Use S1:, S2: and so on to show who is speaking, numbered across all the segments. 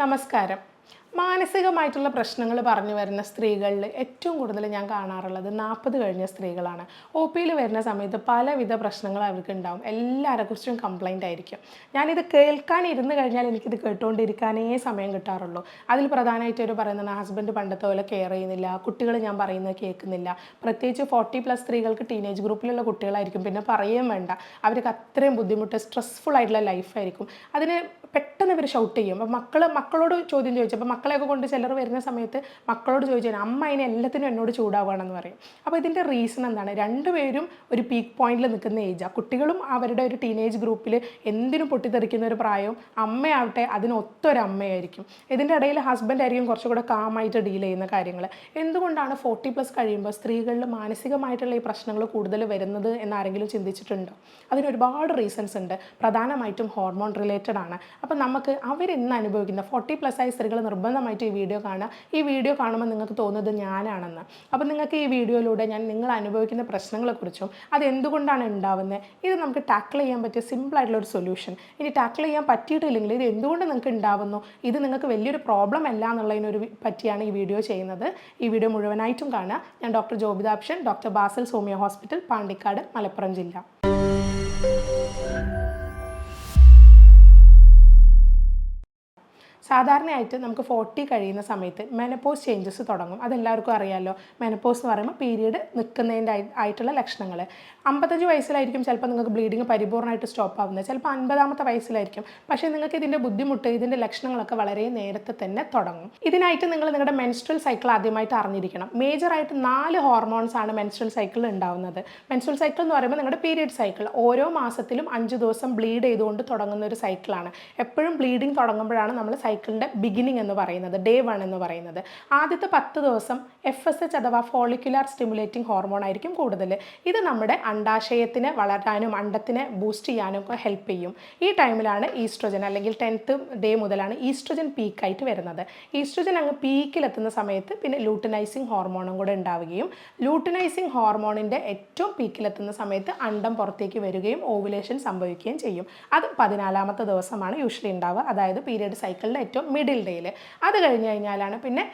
S1: നമസ്കാരം. മാനസികമായിട്ടുള്ള പ്രശ്നങ്ങൾ പറഞ്ഞു വരുന്ന സ്ത്രീകളിൽ ഏറ്റവും കൂടുതൽ ഞാൻ കാണാറുള്ളത് നാൽപ്പത് കഴിഞ്ഞ സ്ത്രീകളാണ്. ഒ പിയിൽ വരുന്ന സമയത്ത് പലവിധ പ്രശ്നങ്ങൾ അവർക്ക് ഉണ്ടാവും. എല്ലാവരെ കുറിച്ചും കംപ്ലൈന്റ് ആയിരിക്കും. ഞാനിത് കേൾക്കാൻ ഇരുന്ന് കഴിഞ്ഞാൽ എനിക്കിത് കേട്ടുകൊണ്ടിരിക്കാനേ സമയം കിട്ടാറുള്ളൂ. അതിൽ പ്രധാനമായിട്ട് ഒരു പറയുന്നത് ഹസ്ബൻഡ് പണ്ടത്തെ പോലെ കെയർ ചെയ്യുന്നില്ല. കുട്ടികൾ ഞാൻ പറയുന്നത് കേൾക്കുന്നില്ല. പ്രത്യേകിച്ച് ഫോർട്ടി പ്ലസ് സ്ത്രീകൾക്ക് ടീനേജ് ഗ്രൂപ്പിലുള്ള കുട്ടികളായിരിക്കും. പിന്നെ പറയുകയും വേണ്ട. അവർക്ക് അത്രയും ബുദ്ധിമുട്ട് സ്ട്രെസ്ഫുൾ ആയിട്ടുള്ള ലൈഫായിരിക്കും അതിന് പെട്ടെന്ന് ഇവർ ഷൗട്ട് ചെയ്യും. അപ്പോൾ മക്കൾ മക്കളോട് ചോദ്യം ചോദിച്ചു ചോദിച്ചപ്പോൾ മക്കളെയൊക്കെ കൊണ്ട് ചിലർ വരുന്ന സമയത്ത് മക്കളോട് ചോദിച്ചു കഴിഞ്ഞാൽ അമ്മ അതിന് എല്ലാത്തിനും എന്നോട് ചൂടാവുകയാണെന്ന് പറയും. അപ്പോൾ ഇതിന്റെ റീസൺ എന്താണ്? രണ്ടുപേരും ഒരു പീക്ക് പോയിന്റിൽ നിൽക്കുന്ന ഏജാണ് കുട്ടികളും അവരുടെ ഒരു ടീനേജ് ഗ്രൂപ്പിൽ എന്തിനും പൊട്ടിത്തെറിക്കുന്ന ഒരു പ്രായവും അമ്മയാവട്ടെ അതിനൊത്തൊരമ്മയായിരിക്കും. ഇതിന്റെ ഇടയിൽ ഹസ്ബൻഡ് ആയിരിക്കും കുറച്ചുകൂടെ കാമായിട്ട് ഡീൽ ചെയ്യുന്ന കാര്യങ്ങൾ എന്തുകൊണ്ടാണ് ഫോർട്ടി പ്ലസ് കഴിയുമ്പോൾ സ്ത്രീകളിൽ മാനസികമായിട്ടുള്ള ഈ പ്രശ്നങ്ങൾ കൂടുതൽ വരുന്നത് എന്നാരെങ്കിലും ചിന്തിച്ചിട്ടുണ്ടോ? അതിന് ഒരുപാട് റീസൺസ് ഉണ്ട്. പ്രധാനമായിട്ടും ഹോർമോൺ റിലേറ്റഡ് ആണ്. അപ്പോൾ നമുക്ക് അവരിന്ന് അനുഭവിക്കുന്ന ഫോർട്ടി പ്ലസ് ആയ സ്ത്രീകൾ നിർബന്ധമായിട്ട് ഈ വീഡിയോ കാണുക. ഈ വീഡിയോ കാണുമ്പോൾ നിങ്ങൾക്ക് തോന്നുന്നത് ഞാനാണെന്ന്. അപ്പോൾ നിങ്ങൾക്ക് ഈ വീഡിയോയിലൂടെ ഞാൻ നിങ്ങൾ അനുഭവിക്കുന്ന പ്രശ്നങ്ങളെക്കുറിച്ചും അത് എന്തുകൊണ്ടാണ് ഉണ്ടാവുന്നത് ഇത് നമുക്ക് ടാക്കിൾ ചെയ്യാൻ പറ്റിയ സിമ്പിൾ ആയിട്ടുള്ള ഒരു സൊല്യൂഷൻ ഇനി ടാക്കിൾ ചെയ്യാൻ പറ്റിയിട്ടില്ലെങ്കിൽ ഇത് എന്തുകൊണ്ട് നിങ്ങൾക്ക് ഉണ്ടാവുന്നു? ഇത് നിങ്ങൾക്ക് വലിയൊരു പ്രോബ്ലം അല്ല എന്നുള്ളതിനൊരു പറ്റിയാണ് ഈ വീഡിയോ ചെയ്യുന്നത്. ഈ വീഡിയോ മുഴുവനായിട്ടും കാണുക. ഞാൻ ഡോക്ടർ ജോബിതാപ്ഷൻ ഡോക്ടർ ബാസൽ സോമിയ ഹോസ്പിറ്റൽ പാണ്ടിക്കാട് മലപ്പുറം ജില്ല. സാധാരണയായിട്ട് നമുക്ക് ഫോർട്ടി കഴിയുന്ന സമയത്ത് മെനപ്പോസ് ചേഞ്ചസ് തുടങ്ങും. അതെല്ലാവർക്കും അറിയാമല്ലോ മെനപ്പോസ് എന്ന് പറയുമ്പോൾ പീരീഡ് നിൽക്കുന്നതിന്റെ ആയിട്ടുള്ള ലക്ഷണങ്ങൾ. അമ്പത്തഞ്ച് വയസ്സിലായിരിക്കും ചിലപ്പോൾ നിങ്ങൾക്ക് ബ്ലീഡിങ് പരിപൂർണമായിട്ട് സ്റ്റോപ്പ് ആവുന്നത്. ചിലപ്പോൾ അൻപതാമത്തെ വയസ്സിലായിരിക്കും. പക്ഷേ നിങ്ങൾക്ക് ഇതിന്റെ ബുദ്ധിമുട്ട് ഇതിന്റെ ലക്ഷണങ്ങളൊക്കെ വളരെ നേരത്തെ തന്നെ തുടങ്ങും. ഇതിനായിട്ട് നിങ്ങൾ നിങ്ങളുടെ മെൻസ്ട്രൽ സൈക്കിൾ ആദ്യമായിട്ട് അറിഞ്ഞിരിക്കണം. മേജറായിട്ട് നാല് ഹോർമോൺസ് ആണ് മെൻസ്ട്രൽ സൈക്കിൾ ഉണ്ടാവുന്നത്. മെൻസ്ട്രൽ സൈക്കിൾ എന്ന് പറയുമ്പോൾ നിങ്ങളുടെ പീരീഡ് സൈക്കിൾ ഓരോ മാസത്തിലും അഞ്ച് ദിവസം ബ്ലീഡ് ചെയ്തുകൊണ്ട് തുടങ്ങുന്ന ഒരു സൈക്കിളാണ് എപ്പോഴും ബ്ലീഡിങ് തുടങ്ങുമ്പോഴാണ് നമ്മൾ സൈക്കിളിന്റെ ബിഗിനിങ് എന്ന് പറയുന്നത് ഡേ വൺ എന്ന് പറയുന്നത്. ആദ്യത്തെ പത്ത് ദിവസം എഫ് എസ് എച്ച് അഥവാ ഫോളിക്കുലാർ സ്റ്റിമുലേറ്റിംഗ് ഹോർമോൺ ആയിരിക്കും കൂടുതൽ. ഇത് നമ്മുടെ അണ്ടാശയത്തിന് വളരാനും അണ്ടത്തിനെ ബൂസ്റ്റ് ചെയ്യാനും ഒക്കെ ഹെൽപ്പ് ചെയ്യും. ഈ ടൈമിലാണ് ഈസ്ട്രോജൻ അല്ലെങ്കിൽ ടെൻത്ത് ഡേ മുതലാണ് ഈസ്ട്രോജൻ പീക്കായിട്ട് വരുന്നത്. ഈസ്ട്രോജൻ അങ്ങ് പീക്കിലെത്തുന്ന സമയത്ത് പിന്നെ ലൂട്ടനൈസിങ് ഹോർമോണും കൂടെ ഉണ്ടാവുകയും ലൂട്ടനൈസിങ് ഹോർമോണിന്റെ ഏറ്റവും പീക്കിലെത്തുന്ന സമയത്ത് അണ്ടം പുറത്തേക്ക് വരികയും ഓവുലേഷൻ സംഭവിക്കുകയും ചെയ്യും. അത് പതിനാലാമത്തെ ദിവസമാണ് യൂഷ്വലി ഉണ്ടാവുക. അതായത് പീരിയഡ് സൈക്കിളിന്റെ ഏറ്റവും മിഡിൽ ഡേയിൽ അത് കഴിഞ്ഞ് കഴിഞ്ഞാലാണ് പിന്നെ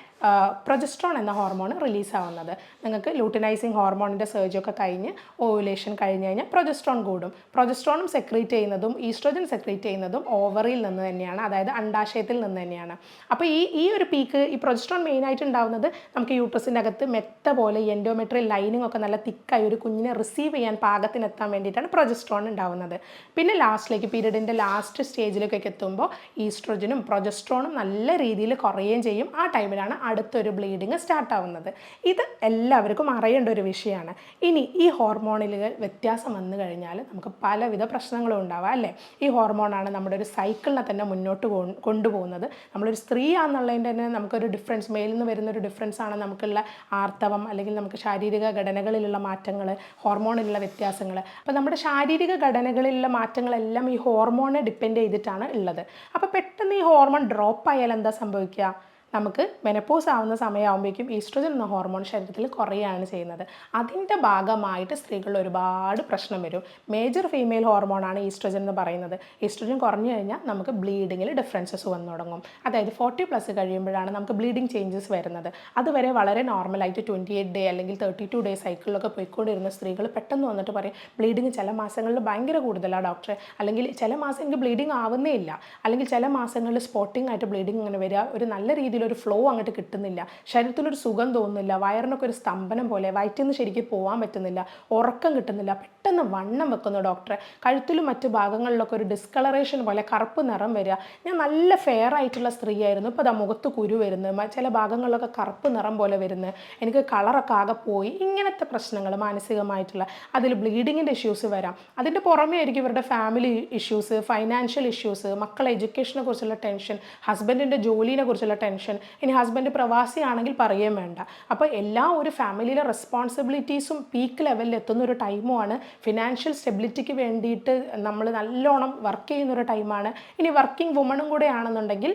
S1: പ്രൊജസ്ട്രോൺ എന്ന ഹോർമോൺ റിലീസ് ആവുന്നത്. നിങ്ങൾക്ക് ലൂട്ടിനൈസിങ് ഹോർമോണിന്റെ ഒക്കെ കഴിഞ്ഞ് ഓവുലേഷൻ കഴിഞ്ഞ് കഴിഞ്ഞാൽ പ്രൊജസ്ട്രോൺ കൂടും. പ്രൊജസ്ട്രോണും സെക്രീറ്റ് ചെയ്യുന്നതും ഈസ്ട്രോജൻ സെക്രീറ്റ് ചെയ്യുന്നതും ഓവറിൽ നിന്ന് തന്നെയാണ്. അതായത് അണ്ടാശയത്തിൽ നിന്ന് തന്നെയാണ്. അപ്പോൾ ഈ ഈ ഒരു പീക്ക് ഈ പ്രൊജസ്ട്രോൺ മെയിനായിട്ട് ഉണ്ടാവുന്നത് നമുക്ക് യൂട്രസിന്റെ അകത്ത് മെത്ത പോലെ എൻഡോമെട്രിയൽ ലൈനിങ് ഒക്കെ നല്ല തിക്കായി ഒരു കുഞ്ഞിനെ റിസീവ് ചെയ്യാൻ പാകത്തിനെത്താൻ വേണ്ടിയിട്ടാണ് പ്രൊജസ്ട്രോൺ ഉണ്ടാവുന്നത്. പിന്നെ ലാസ്റ്റിലേക്ക് പീരീഡിന്റെ ലാസ്റ്റ് സ്റ്റേജിലേക്കൊക്കെ എത്തുമ്പോൾ ഈസ്ട്രോജനും പ്രൊജസ്ട്രോണും നല്ല രീതിയിൽ കുറയുകയും ചെയ്യും. ആ ടൈമിലാണ് അടുത്തൊരു ബ്ലീഡിങ് സ്റ്റാർട്ട് ആവുന്നത്. ഇത് എല്ലാവർക്കും അറിയേണ്ട ഒരു വിഷയമാണ്. ഇനി ഈ ഹോർമോണിലുകൾ വ്യത്യാസം വന്നു കഴിഞ്ഞാൽ നമുക്ക് പലവിധ പ്രശ്നങ്ങളും ഉണ്ടാവാം അല്ലേ? ഈ ഹോർമോണാണ് നമ്മുടെ ഒരു സൈക്കിളിനെ തന്നെ മുന്നോട്ട് കൊണ്ടുപോകുന്നത്. നമ്മളൊരു സ്ത്രീ ആണെന്നുള്ളതിന്റെ തന്നെ നമുക്കൊരു ഡിഫറൻസ് മേലിൽ നിന്ന് വരുന്നൊരു ഡിഫറൻസ് ആണ് നമുക്കുള്ള ആർത്തവം അല്ലെങ്കിൽ നമുക്ക് ശാരീരിക ഘടനകളിലുള്ള മാറ്റങ്ങൾ ഹോർമോണിലുള്ള വ്യത്യാസങ്ങൾ. അപ്പോൾ നമ്മുടെ ശാരീരിക ഘടനകളിലുള്ള മാറ്റങ്ങളെല്ലാം ഈ ഹോർമോണെ ഡിപ്പെൻഡ് ചെയ്തിട്ടാണ് ഉള്ളത്. അപ്പോൾ പെട്ടെന്ന് ഈ ഹോർമോൺ ഡ്രോപ്പ് ആയാൽ എന്താ സംഭവിക്കുക? നമുക്ക് മെനപ്പോസ് ആവുന്ന സമയമാകുമ്പോഴേക്കും ഈസ്ട്രോജൻ എന്ന ഹോർമോൺ ശരീരത്തിൽ കുറയുകയാണ് ചെയ്യുന്നത്. അതിന്റെ ഭാഗമായിട്ട് സ്ത്രീകളിൽ ഒരുപാട് പ്രശ്നം വരും. മേജർ ഫീമെയിൽ ഹോർമോണാണ് ഈസ്ട്രോജൻ എന്ന് പറയുന്നത്. ഈസ്ട്രോജൻ കുറഞ്ഞു കഴിഞ്ഞാൽ നമുക്ക് ബ്ലീഡിങ്ങിൽ ഡിഫറൻസസ് വന്നു തുടങ്ങും. അതായത് ഫോർട്ടി പ്ലസ് കഴിയുമ്പോഴാണ് നമുക്ക് ബ്ലീഡിങ് ചേഞ്ചസ് വരുന്നത്. അതുവരെ വളരെ നോർമലായിട്ട് ട്വന്റി എയ്റ്റ് ഡേ അല്ലെങ്കിൽ തേർട്ടി ടു ഡേ സൈക്കിളിലൊക്കെ പോയിക്കൊണ്ടിരുന്ന സ്ത്രീകൾ പെട്ടെന്ന് വന്നിട്ട് പറയും ബ്ലീഡിങ് ചില മാസങ്ങളിൽ ഭയങ്കര കൂടുതലാണ് ഡോക്ടറെ അല്ലെങ്കിൽ ചില മാസം എനിക്ക് ബ്ലീഡിങ് ആവുന്നേ ഇല്ല. അല്ലെങ്കിൽ ചില മാസങ്ങളിൽ സ്പോട്ടിംഗ് ആയിട്ട് ബ്ലീഡിങ് ഇങ്ങനെ വരിക ഒരു നല്ല രീതിയിൽ ഒരു ഫ്ലോ അങ്ങോട്ട് കിട്ടുന്നില്ല. ശരീരത്തിനൊരു സുഖം തോന്നുന്നില്ല. വയറിനൊക്കെ ഒരു സ്തംഭനം പോലെ വയറ്റിൽ നിന്ന് ശരിക്കും പോകാൻ പറ്റുന്നില്ല. ഉറക്കം കിട്ടുന്നില്ല. പെട്ടെന്ന് വണ്ണം വെക്കുന്നു ഡോക്ടറെ. കഴുത്തിലും മറ്റു ഭാഗങ്ങളിലൊക്കെ ഒരു ഡിസ്കളറേഷൻ പോലെ കറുപ്പ് നിറം വരിക. ഞാൻ നല്ല ഫെയർ ആയിട്ടുള്ള സ്ത്രീയായിരുന്നു. ഇപ്പോൾ അതാ മുഖത്ത് കുരു വരുന്നു. ചില ഭാഗങ്ങളിലൊക്കെ കറുപ്പ് നിറം പോലെ വരുന്നു. എനിക്ക് കളറൊക്കെ ആകെ പോയി. ഇങ്ങനത്തെ പ്രശ്നങ്ങൾ മാനസികമായിട്ടുള്ള. അതിൽ ബ്ലീഡിങ്ങിന്റെ ഇഷ്യൂസ് വരാം. അതിന്റെ പുറമേ ആയിരിക്കും ഇവരുടെ ഫാമിലി ഇഷ്യൂസ് ഫൈനാൻഷ്യൽ ഇഷ്യൂസ് മക്കളെ എഡ്യൂക്കേഷനെ കുറിച്ചുള്ള ടെൻഷൻ ഹസ്ബൻഡിന്റെ ജോലിനെ കുറിച്ചുള്ള ടെൻഷൻ ഇനി ഹസ്ബൻഡ് പ്രവാസിയാണെങ്കിൽ പറയുകയും വേണ്ട. അപ്പോൾ എല്ലാ ഒരു ഫാമിലിയിലെ റെസ്പോൺസിബിലിറ്റീസും പീക്ക് ലെവലിൽ എത്തുന്ന ഒരു ടൈമുമാണ് ഫിനാൻഷ്യൽ സ്റ്റെബിലിറ്റിക്ക് വേണ്ടിയിട്ട് നമ്മൾ നല്ലോണം വർക്ക് ചെയ്യുന്ന ഒരു ടൈമാണ് ഇനി വർക്കിംഗ് വുമണും കൂടെ ആണെന്നുണ്ടെങ്കിൽ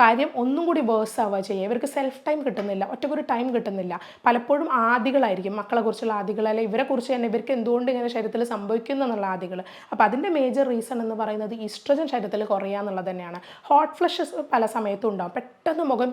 S1: കാര്യം ഒന്നും കൂടി വേഴ്സ് ആവുക ചെയ്യുക. ഇവർക്ക് സെൽഫ് ടൈം കിട്ടുന്നില്ല ഒറ്റക്കൊരു ടൈം കിട്ടുന്നില്ല. പലപ്പോഴും ആദികളായിരിക്കും മക്കളെ കുറിച്ചുള്ള ആദികൾ അല്ലെങ്കിൽ ഇവരെ കുറിച്ച് തന്നെ ഇവർക്ക് എന്തുകൊണ്ട് ഇങ്ങനെ ശരീരത്തിൽ സംഭവിക്കുന്നു എന്നുള്ള ആദികൾ. അപ്പോൾ അതിന്റെ മേജർ റീസൺ എന്ന് പറയുന്നത് ഈസ്ട്രജൻ ശരീരത്തിൽ കുറയുക എന്നുള്ളത് തന്നെയാണ്. ഹോട്ട് ഫ്ലഷസ് പല സമയത്തും ഉണ്ടാവും. പെട്ടെന്ന് മുഖം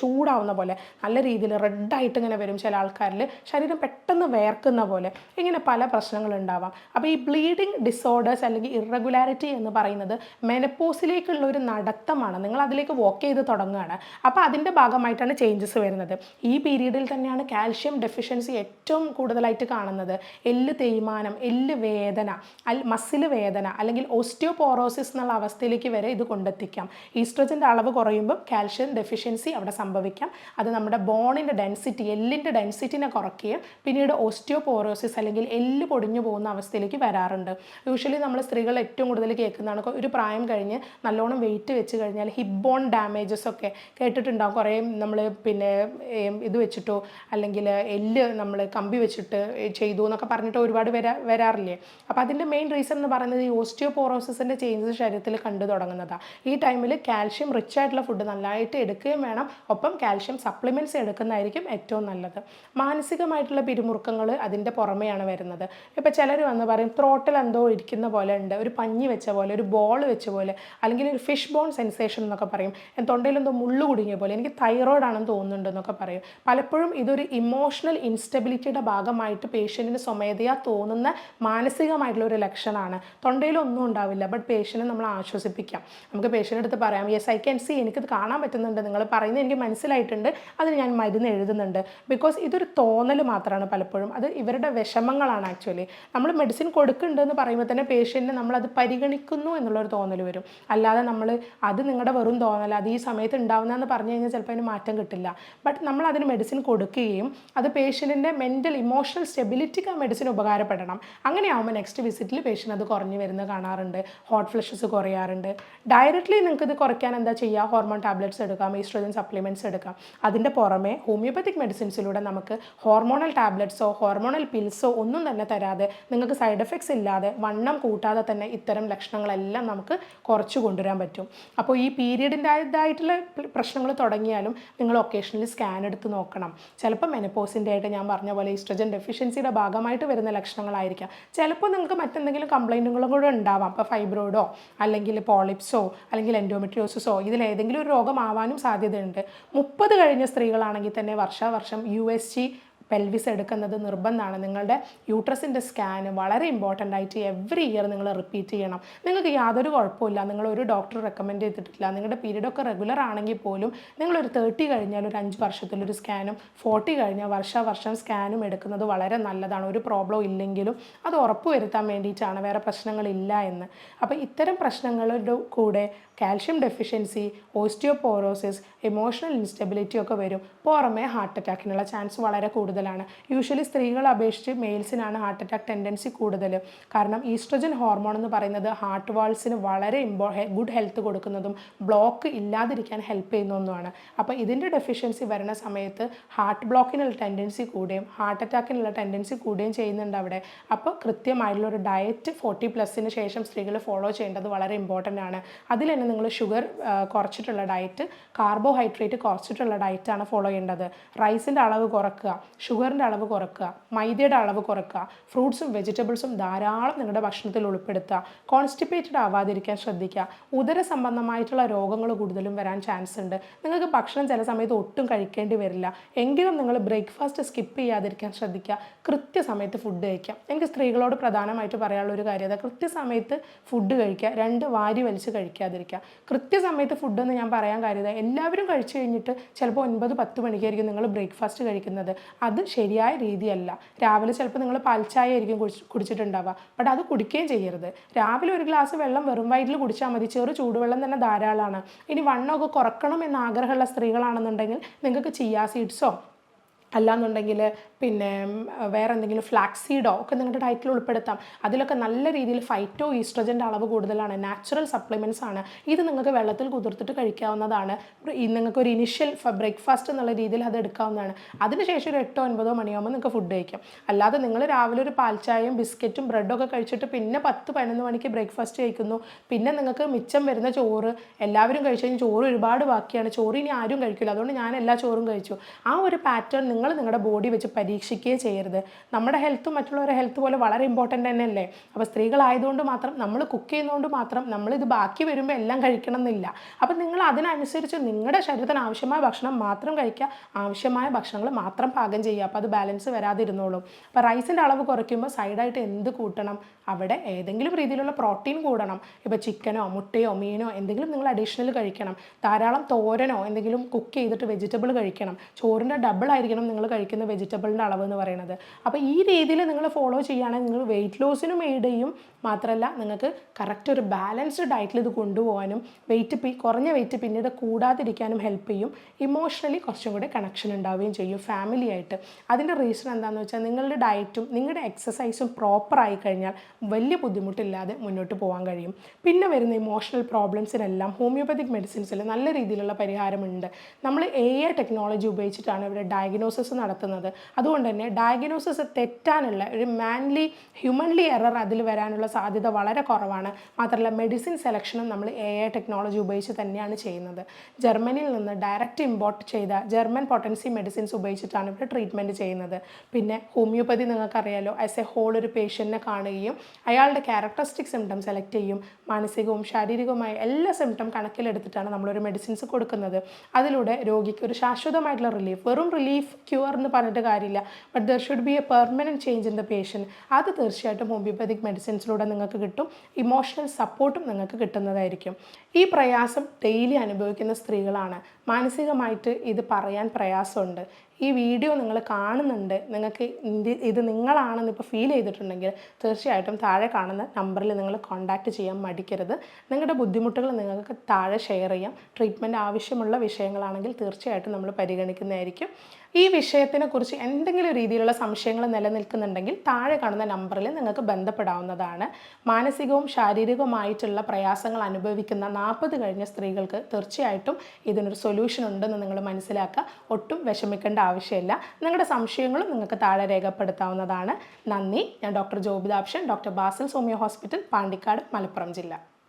S1: ചൂടാവുന്ന പോലെ നല്ല രീതിയിൽ റെഡായിട്ട് ഇങ്ങനെ വരും ചില ആൾക്കാരിൽ. ശരീരം പെട്ടെന്ന് വേർക്കുന്ന പോലെ ഇങ്ങനെ പല പ്രശ്നങ്ങളുണ്ടാവാം അപ്പോൾ ഈ ബ്ലീഡിങ് ഡിസോർഡേഴ്സ് അല്ലെങ്കിൽ ഇറഗുലാരിറ്റി എന്ന് പറയുന്നത് മെനപ്പോസിലേക്കുള്ള ഒരു നടത്തമാണ്. നിങ്ങൾ അതിലേക്ക് വോക്ക് ചെയ്ത് തുടങ്ങുകയാണ്. അപ്പോൾ അതിന്റെ ഭാഗമായിട്ടാണ് ചേഞ്ചസ് വരുന്നത്. ഈ പീരീഡിൽ തന്നെയാണ് കാൽഷ്യം ഡെഫിഷ്യൻസി ഏറ്റവും കൂടുതലായിട്ട് കാണുന്നത്. എല്ല് തേയ്മാനം എല്ല് വേദന അൽ മസിൽ വേദന അല്ലെങ്കിൽ ഓസ്റ്റിയോപോറോസിസ് എന്നുള്ള അവസ്ഥയിലേക്ക് വരെ ഇത് കൊണ്ടെത്തിക്കാം. ഈസ്ട്രജന്റെ അളവ് കുറയുമ്പോൾ കാൽഷ്യം ഡെഫിഷ്യൻസി അവിടെ സംഭവിക്കാം. അത് നമ്മുടെ ബോണിന്റെ ഡെൻസിറ്റി എല്ലിന്റെ ഡെൻസിറ്റിനെ കുറയ്ക്കുകയും പിന്നീട് ഓസ്റ്റിയോപോറോസിസ് അല്ലെങ്കിൽ എല്ല് പൊടിഞ്ഞു പോകുന്ന അവസ്ഥയിലേക്ക് വരാറുണ്ട്. യൂഷ്വലി നമ്മൾ സ്ത്രീകൾ ഏറ്റവും കൂടുതൽ കേൾക്കുന്നതാണ്. ഒരു പ്രായം കഴിഞ്ഞ് നല്ലോണം വെയിറ്റ് വെച്ച് കഴിഞ്ഞാൽ ഹിപ്പ് ബോൺ ഡാമേജസ് ഒക്കെ കേട്ടിട്ടുണ്ടാവും. കുറേ നമ്മൾ പിന്നെ ഇത് വെച്ചിട്ടോ അല്ലെങ്കിൽ എല്ല് നമ്മൾ കമ്പി വെച്ചിട്ട് ചെയ്തു എന്നൊക്കെ പറഞ്ഞിട്ട് ഒരുപാട് വരാ വരാറില്ലേ? അപ്പോൾ അതിന്റെ മെയിൻ റീസൺ എന്ന് പറയുന്നത് ഈ ഓസ്റ്റിയോപോറോസിന്റെ ചേഞ്ചസ് ശരീരത്തിൽ കണ്ടു തുടങ്ങുന്നതാണ് ഈ ടൈമിൽ കാൽഷ്യം റിച്ച് ആയിട്ടുള്ള ഫുഡ് നല്ലതായിട്ട് എടുക്കുകയും വേണം. ഒപ്പം കാൽഷ്യം സപ്ലിമെന്റ്സ് എടുക്കുന്നതായിരിക്കും ഏറ്റവും നല്ലത്. മാനസികമായിട്ടുള്ള പിരിമുറുക്കങ്ങൾ അതിന്റെ പുറമെയാണ് വരുന്നത്. ഇപ്പോൾ ചിലർ വന്ന് പറയും ത്രോട്ടിൽ എന്തോ ഇരിക്കുന്ന പോലെ ഉണ്ട്. ഒരു പഞ്ഞി വെച്ച പോലെ ഒരു ബോൾ വെച്ച പോലെ അല്ലെങ്കിൽ ഒരു ഫിഷ് ബോൺ സെൻസേഷൻ എന്നൊക്കെ പറയും. തൊണ്ടയിൽ മുള്ളു കുടുങ്ങിയ പോലെ. എനിക്ക് തൈറോയ്ഡ് ആണെന്ന് തോന്നുന്നുണ്ടെന്നൊക്കെ പറയും. പലപ്പോഴും ഇതൊരു ഇമോഷണൽ ഇൻസ്റ്റബിലിറ്റിയുടെ ഭാഗമായിട്ട് പേഷ്യന്റിന് സ്വമേധയാ തോന്നുന്ന മാനസികമായിട്ടുള്ള ഒരു ലക്ഷണമാണ്. തൊണ്ടയിലൊന്നും ഉണ്ടാവില്ല ബട്ട് പേഷ്യനെ നമ്മൾ ആശ്വസിപ്പിക്കാം. നമുക്ക് പേഷ്യന്റെ അടുത്ത് പറയാം യെസ് ഐ ക്യാൻ സി എനിക്കത് കാണാൻ പറ്റുന്നുണ്ട്. നിങ്ങൾ പറയുന്നത് എനിക്ക് മനസ്സിലായിട്ടുണ്ട്. അതിന് ഞാൻ മരുന്ന് എഴുതുന്നുണ്ട്. ബിക്കോസ് ഇതൊരു തോന്നൽ മാത്രമാണ് പലപ്പോഴും. അത് ഇവരുടെ വിഷമങ്ങളാണ് ആക്ച്വലി നമ്മൾ മെഡിസിൻ കൊടുക്കുന്നുണ്ടെന്ന് പറയുമ്പോൾ തന്നെ പേഷ്യന്റിനെ നമ്മളത് പരിഗണിക്കുന്നു എന്നുള്ളൊരു തോന്നൽ വരും. അല്ലാതെ നമ്മൾ അത് നിങ്ങളുടെ വെറും തോന്നൽ അത് ഈ സമയത്ത് ഉണ്ടാവുന്നതെന്ന് പറഞ്ഞു കഴിഞ്ഞാൽ ചിലപ്പോൾ അതിന് മാറ്റം കിട്ടില്ല. ബട്ട് നമ്മൾ അതിന് മെഡിസിൻ കൊടുക്കുകയും അത് പേഷ്യന്റിന്റെ മെന്റൽ ഇമോഷണൽ സ്റ്റെബിലിറ്റിക്ക് ആ മെഡിസിൻ ഉപകാരപ്പെടണം. അങ്ങനെയാവുമ്പോൾ നെക്സ്റ്റ് വിസിറ്റിൽ പേഷ്യന്റ് അത് കുറഞ്ഞു വരുന്നത് കാണാറുണ്ട്. Hot flushes കുറയാറുണ്ട്. ഡയറക്റ്റ്ലി നിങ്ങൾക്ക് ഇത് കുറയ്ക്കാൻ എന്താ ചെയ്യുക ഹോർമോൺ ടാബ്ലറ്റ്സ് എടുക്കാം ഈസ്ട്രോജൻ സപ്ലിമെന്റ്സ് എടുക്കാം. അതിന്റെ പുറമെ ഹോമിയോപ്പത്തിക് മെഡിസിൻസിലൂടെ നമുക്ക് ഹോർമോണൽ ടാബ്ലറ്റ്സോ ഹോർമോണൽ പിൽസോ ഒന്നും തന്നെ തരാതെ നിങ്ങൾക്ക് സൈഡ് എഫക്ട്സ് ഇല്ലാതെ വണ്ണം കൂട്ടാതെ തന്നെ ഇത്തരം ലക്ഷണങ്ങളെല്ലാം നമുക്ക് കുറച്ച് കൊണ്ടുവരാൻ പറ്റും. അപ്പോൾ ഈ പീരീഡിന്റെതായിട്ടുള്ള പ്രശ്നങ്ങൾ തുടങ്ങിയാലും നിങ്ങൾ ഒക്കേഷണലി സ്കാൻ എടുത്ത് നോക്കണം. ചിലപ്പോൾ മെനപ്പോസിന്റെ ആയിട്ട് ഞാൻ പറഞ്ഞ പോലെ ഈസ്ട്രജൻ ഡെഫിഷ്യൻസിയുടെ ഭാഗമായിട്ട് വരുന്ന ലക്ഷണങ്ങളായിരിക്കാം. ചിലപ്പോൾ നിങ്ങൾക്ക് മറ്റെന്തെങ്കിലും കംപ്ലൈന്റുകളും കൂടെ ഉണ്ടാവാം. അപ്പോൾ ഫൈബ്രോയിഡോ അല്ലെങ്കിൽ പോളിപ്സോ അല്ലെങ്കിൽ എൻഡോമെട്രിയോസിസോ ഇതിലേതെങ്കിലും ഒരു രോഗമാവാനും സാധ്യതയുണ്ട്. മുപ്പത് കഴിഞ്ഞ സ്ത്രീകളാണെങ്കിൽ തന്നെ വർഷാവർഷം യു എസ് ജി പെൽവിസ് എടുക്കുന്നത് നിർബന്ധമാണ്. നിങ്ങളുടെ യൂട്രസിന്റെ സ്കാൻ വളരെ ഇമ്പോർട്ടന്റ് ആയിട്ട് എവറി ഇയർ നിങ്ങൾ റിപ്പീറ്റ് ചെയ്യണം. നിങ്ങൾക്ക് യാതൊരു കുഴപ്പമില്ല നിങ്ങൾ ഒരു ഡോക്ടർ റെക്കമെൻഡ് ചെയ്തിട്ടില്ല. നിങ്ങളുടെ പീരീഡൊക്കെ റെഗുലർ ആണെങ്കിൽ പോലും നിങ്ങളൊരു തേർട്ടി കഴിഞ്ഞാൽ ഒരു അഞ്ച് വർഷത്തിലൊരു സ്കാനും ഫോർട്ടി കഴിഞ്ഞാൽ വർഷാവർഷം സ്കാനും എടുക്കുന്നത് വളരെ നല്ലതാണ്. ഒരു പ്രോബ്ലം ഇല്ലെങ്കിലും അത് ഉറപ്പുവരുത്താൻ വേണ്ടിയിട്ടാണ്. വേറെ പ്രശ്നങ്ങളില്ല എന്ന്. അപ്പോൾ ഇത്തരം പ്രശ്നങ്ങളുടെ കൂടെ calcium deficiency osteoporosis emotional instability ഒക്കെ വരും. പുറമേ ഹാർട്ട് അറ്റാക്കിനുള്ള ചാൻസ് വളരെ കൂടുതലാണ്. യൂഷ്വലി സ്ത്രീകളെ അപേക്ഷിച്ച് മെയിൽസിനാണ് ഹാർട്ട് അറ്റാക്ക് ടെൻഡൻസി കൂടുതൽ കാരണം ഈസ്ട്രജൻ ഹോർമോൺ എന്ന് പറയുന്നത് ഹാർട്ട് വാൾസിന് വളരെ ഇമ്പോ ഗുഡ് ഹെൽത്ത് കൊടുക്കുന്നതും ബ്ലോക്ക് ഇല്ലാതിരിക്കാൻ ഹെൽപ്പ് ചെയ്യുന്ന ഒന്നുമാണ്. അപ്പോൾ ഇതിന്റെ ഡെഫിഷ്യൻസി വരുന്ന സമയത്ത് ഹാർട്ട് ബ്ലോക്കിനുള്ള ടെൻഡൻസി കൂടുകയും ഹാർട്ട് അറ്റാക്കിനുള്ള ടെൻഡൻസി കൂടുകയും ചെയ്യുന്നുണ്ട് അവിടെ. അപ്പോൾ കൃത്യമായിട്ടുള്ള ഒരു ഡയറ്റ് ഫോർട്ടി പ്ലസിന് ശേഷം സ്ത്രീകൾ ഫോളോ ചെയ്യേണ്ടത് വളരെ ഇമ്പോർട്ടന്റ് ആണ്. അതിൽ തന്നെ നിങ്ങൾ ഷുഗർ കുറച്ചിട്ടുള്ള ഡയറ്റ് കാർബോഹൈഡ്രേറ്റ് കുറച്ചിട്ടുള്ള ഡയറ്റാണ് ഫോളോ ചെയ്യേണ്ടത്. റൈസിന്റെ അളവ് കുറക്കുക. ഷുഗറിന്റെ അളവ് കുറക്കുക മൈദയുടെ അളവ് കുറക്കുക ഫ്രൂട്ട്സും വെജിറ്റബിൾസും ധാരാളം നിങ്ങളുടെ ഭക്ഷണത്തിൽ ഉൾപ്പെടുത്തുക കോൺസ്റ്റിപ്പേറ്റഡ് ആവാതിരിക്കാൻ ശ്രദ്ധിക്കുക. ഉദര സംബന്ധമായിട്ടുള്ള രോഗങ്ങൾ കൂടുതലും വരാൻ ചാൻസ് ഉണ്ട്. നിങ്ങൾക്ക് ഭക്ഷണം ചില സമയത്ത് ഒട്ടും കഴിക്കേണ്ടി വരില്ല. എങ്കിലും നിങ്ങൾ ബ്രേക്ക്ഫാസ്റ്റ് സ്കിപ്പ് ചെയ്യാതിരിക്കാൻ ശ്രദ്ധിക്കുക. കൃത്യസമയത്ത് ഫുഡ് കഴിക്കുക. എനിക്ക് സ്ത്രീകളോട് പ്രധാനമായിട്ട് പറയാനുള്ള ഒരു കാര്യം അതാ. കൃത്യസമയത്ത് ഫുഡ് കഴിക്കുക. രണ്ട് വാരി വലിച്ച് കഴിക്കാതിരിക്കുക. കൃത്യസമയത്ത് ഫുഡ് എന്ന് ഞാൻ പറയാൻ കാര്യം ഇതാ, എല്ലാവരും കഴിച്ചു കഴിഞ്ഞിട്ട് ചിലപ്പോൾ ഒൻപത് പത്ത് മണിക്കായിരിക്കും നിങ്ങൾ ബ്രേക്ക്ഫാസ്റ്റ് കഴിക്കുന്നത്. അത് ശരിയായ രീതിയല്ല. രാവിലെ ചിലപ്പോൾ നിങ്ങൾ പാൽച്ചായ ആയിരിക്കും കുടിച്ച് കുടിച്ചിട്ടുണ്ടാവുക. ബട്ട് അത് കുടിക്കുകയും ചെയ്യരുത്. രാവിലെ ഒരു ഗ്ലാസ് വെള്ളം വെറും വയറ്റിൽ കുടിച്ചാൽ മതി. ചെറു ചൂടുവെള്ളം തന്നെ ധാരാളമാണ്. ഇനി വണ്ണമൊക്കെ കുറക്കണം എന്ന് ആഗ്രഹമുള്ള സ്ത്രീകളാണെന്നുണ്ടെങ്കിൽ നിങ്ങൾക്ക് ചിയാ സീഡ്സോ അല്ലാന്നുണ്ടെങ്കിൽ പിന്നെ വേറെ എന്തെങ്കിലും ഫ്ലാക്സീഡോ ഒക്കെ നിങ്ങളുടെ ഡയറ്റിൽ ഉൾപ്പെടുത്താം. അതിലൊക്കെ നല്ല രീതിയിൽ ഫൈറ്റോ ഈസ്ട്രജന്റെ അളവ് കൂടുതലാണ്. നാച്ചുറൽ സപ്ലിമെന്റ്സ് ആണ്. ഇത് നിങ്ങൾക്ക് വെള്ളത്തിൽ കുതിർത്തിട്ട് കഴിക്കാവുന്നതാണ്. നിങ്ങൾക്ക് ഒരു ഇനിഷ്യൽ ബ്രേക്ക്ഫാസ്റ്റ് എന്നുള്ള രീതിയിൽ അത് എടുക്കാവുന്നതാണ്. അതിനുശേഷം ഒരു എട്ടോ ഒൻപതോ മണിയാകുമ്പോൾ നിങ്ങൾക്ക് ഫുഡ് കഴിക്കാം. അല്ലാതെ നിങ്ങൾ രാവിലെ ഒരു പാൽച്ചായയും ബിസ്ക്കറ്റും ബ്രെഡും ഒക്കെ കഴിച്ചിട്ട് പിന്നെ പത്ത് പതിനൊന്ന് മണിക്ക് ബ്രേക്ക്ഫാസ്റ്റ് കഴിക്കുന്നു. പിന്നെ നിങ്ങൾക്ക് മിച്ചം വരുന്ന ചോറ് എല്ലാവരും കഴിച്ചു കഴിഞ്ഞാൽ ചോറ് ഒരുപാട് ബാക്കിയാണ്. ചോറ് ഇനി ആരും കഴിക്കില്ല അതുകൊണ്ട് ഞാൻ എല്ലാ ചോറും കഴിച്ചു. ആ ഒരു പാറ്റേൺ നിങ്ങൾ നിങ്ങളുടെ ബോഡി വെച്ച് പരീക്ഷിക്കുകയേ ചെയ്യരുത്. നമ്മുടെ ഹെൽത്തും മറ്റുള്ളവരുടെ ഹെൽത്ത് പോലെ വളരെ ഇമ്പോർട്ടന്റ് തന്നെയല്ലേ? അപ്പോൾ സ്ത്രീകളായതുകൊണ്ട് മാത്രം നമ്മൾ കുക്ക് ചെയ്യുന്നതുകൊണ്ട് മാത്രം നമ്മളിത് ബാക്കി വരുമ്പോൾ എല്ലാം കഴിക്കണം എന്നില്ല. അപ്പം നിങ്ങൾ അതിനനുസരിച്ച് നിങ്ങളുടെ ശരീരത്തിന് ആവശ്യമായ ഭക്ഷണം മാത്രം കഴിക്കുക ആവശ്യമായ ഭക്ഷണങ്ങൾ മാത്രം പാകം ചെയ്യുക. അപ്പോൾ അത് ബാലൻസ് വരാതിരുന്നോളും. അപ്പോൾ റൈസിന്റെ അളവ് കുറയ്ക്കുമ്പോൾ സൈഡായിട്ട് എന്ത് കൂട്ടണം? അവിടെ ഏതെങ്കിലും രീതിയിലുള്ള പ്രോട്ടീൻ കൂടണം. ഇപ്പോൾ ചിക്കനോ മുട്ടയോ മീനോ എന്തെങ്കിലും നിങ്ങൾ അഡീഷണൽ കഴിക്കണം. ധാരാളം തോരനോ എന്തെങ്കിലും കുക്ക് ചെയ്തിട്ട് വെജിറ്റബിൾ കഴിക്കണം. ചോറിന്റെ ഡബിൾ ആയിരിക്കണം നിങ്ങൾ കഴിക്കുന്ന വെജിറ്റബിളിന്റെ അളവ് എന്ന് പറയുന്നത്. അപ്പോൾ ഈ രീതിയിൽ നിങ്ങൾ ഫോളോ ചെയ്യുകയാണെങ്കിൽ നിങ്ങൾ വെയിറ്റ് ലോസിനും എയ്ഡ് ചെയ്യും. മാത്രമല്ല നിങ്ങൾക്ക് കറക്റ്റ് ഒരു ബാലൻസ്ഡ് ഡയറ്റിൽ ഇത് കൊണ്ടുപോകാനും വെയിറ്റ് പി കുറഞ്ഞ വെയിറ്റ് പിന്നീട് കൂടാതിരിക്കാനും ഹെൽപ്പ് ചെയ്യും. ഇമോഷണലി കുറച്ചും കൂടി കണക്ഷൻ ഉണ്ടാവുകയും ചെയ്യും ഫാമിലി ആയിട്ട്. അതിന്റെ റീസൺ എന്താണെന്ന് വെച്ചാൽ നിങ്ങളുടെ ഡയറ്റും നിങ്ങളുടെ എക്സസൈസും പ്രോപ്പർ ആയി കഴിഞ്ഞാൽ വലിയ ബുദ്ധിമുട്ടില്ലാതെ മുന്നോട്ട് പോകാൻ കഴിയും. പിന്നെ വരുന്ന ഇമോഷണൽ പ്രോബ്ലംസിനെല്ലാം ഹോമിയോപ്പതിക് മെഡിസിൻസിൽ നല്ല രീതിയിലുള്ള പരിഹാരമുണ്ട്. നമ്മൾ എ ഐ ടെക്നോളജി ഉപയോഗിച്ചിട്ടാണ് ഇവിടെ ഡയഗ്നോസിസ് നടത്തുന്നത്. അതുകൊണ്ട് തന്നെ ഡയഗ്നോസിസ് തെറ്റാനുള്ള ഒരു മാൻലി ഹ്യൂമൻലി എറർ അതിൽ വരാനുള്ള സാധ്യത വളരെ കുറവാണ്. മാത്രമല്ല മെഡിസിൻ സെലക്ഷനും നമ്മൾ എ ഐ ടെക്നോളജി ഉപയോഗിച്ച് തന്നെയാണ് ചെയ്യുന്നത്. ജർമ്മനിയിൽ നിന്ന് ഡയറക്റ്റ് ഇമ്പോർട്ട് ചെയ്ത ജർമ്മൻ പൊട്ടൻസി മെഡിസിൻസ് ഉപയോഗിച്ചിട്ടാണ് ഇവിടെ ട്രീറ്റ്മെന്റ് ചെയ്യുന്നത്. പിന്നെ ഹോമിയോപ്പതി നിങ്ങൾക്കറിയാലോ ആസ് എ ഹോൾ ഒരു പേഷ്യന്റിനെ കാണുകയും അയാളുടെ ക്യാരക്ടറിസ്റ്റിക് സിംറ്റം സെലക്ട് ചെയ്യും മാനസികവും ശാരീരികവുമായ എല്ലാ സിംറ്റം കണക്കിലെടുത്തിട്ടാണ് നമ്മളൊരു മെഡിസിൻസ് കൊടുക്കുന്നത്. അതിലൂടെ രോഗിക്ക് ഒരു ശാശ്വതമായിട്ടുള്ള റിലീഫ് വെറും റിലീഫ് ക്യൂർ എന്ന് പറഞ്ഞിട്ട് കാര്യമില്ല. But there should be a permanent change in the patient അത് തീർച്ചയായിട്ടും ഹോമിയോപ്പതിക് മെഡിസിൻസിലൂടെ നിങ്ങൾക്ക് കിട്ടും. ഇമോഷണൽ സപ്പോർട്ടും നിങ്ങൾക്ക് കിട്ടുന്നതായിരിക്കും. ഈ പ്രയാസം ഡെയിലി അനുഭവിക്കുന്ന സ്ത്രീകളാണ്. മാനസികമായിട്ട് ഇത് പറയാൻ പ്രയാസമുണ്ട്. ഈ വീഡിയോ നിങ്ങൾ കാണുന്നുണ്ട് നിങ്ങൾക്ക് ഇത് നിങ്ങളാണെന്ന് ഇപ്പോൾ ഫീൽ ചെയ്തിട്ടുണ്ടെങ്കിൽ തീർച്ചയായിട്ടും താഴെ കാണുന്ന നമ്പറിൽ നിങ്ങൾ കോൺടാക്റ്റ് ചെയ്യാൻ മടിക്കരുത്. നിങ്ങളുടെ ബുദ്ധിമുട്ടുകൾ നിങ്ങൾക്ക് താഴെ ഷെയർ ചെയ്യാം. ട്രീറ്റ്മെന്റ് ആവശ്യമുള്ള വിഷയങ്ങളാണെങ്കിൽ തീർച്ചയായിട്ടും നമ്മൾ പരിഗണിക്കുന്നതായിരിക്കും. ഈ വിഷയത്തിനെക്കുറിച്ച് എന്തെങ്കിലും രീതിയിലുള്ള സംശയങ്ങൾ നിലനിൽക്കുന്നുണ്ടെങ്കിൽ താഴെ കാണുന്ന നമ്പറിൽ നിങ്ങൾക്ക് ബന്ധപ്പെടാവുന്നതാണ്. മാനസികവും ശാരീരികവുമായിട്ടുള്ള പ്രയാസങ്ങൾ അനുഭവിക്കുന്ന നാൽപ്പത് കഴിഞ്ഞ സ്ത്രീകൾക്ക് തീർച്ചയായിട്ടും ഇതിനൊരു സൊല്യൂഷൻ ഉണ്ടെന്ന് നിങ്ങൾ മനസ്സിലാക്കുക. ഒട്ടും വിഷമിക്കേണ്ട ആവശ്യമില്ല. നിങ്ങളുടെ സംശയങ്ങളും നിങ്ങൾക്ക് താഴെ രേഖപ്പെടുത്താവുന്നതാണ്. നന്ദി. ഞാൻ ഡോക്ടർ ജോബിതാപ്ഷൻ ഡോക്ടർ ബാസിൽ സോമിയോ ഹോസ്പിറ്റൽ പാണ്ടിക്കാട് മലപ്പുറം ജില്ല.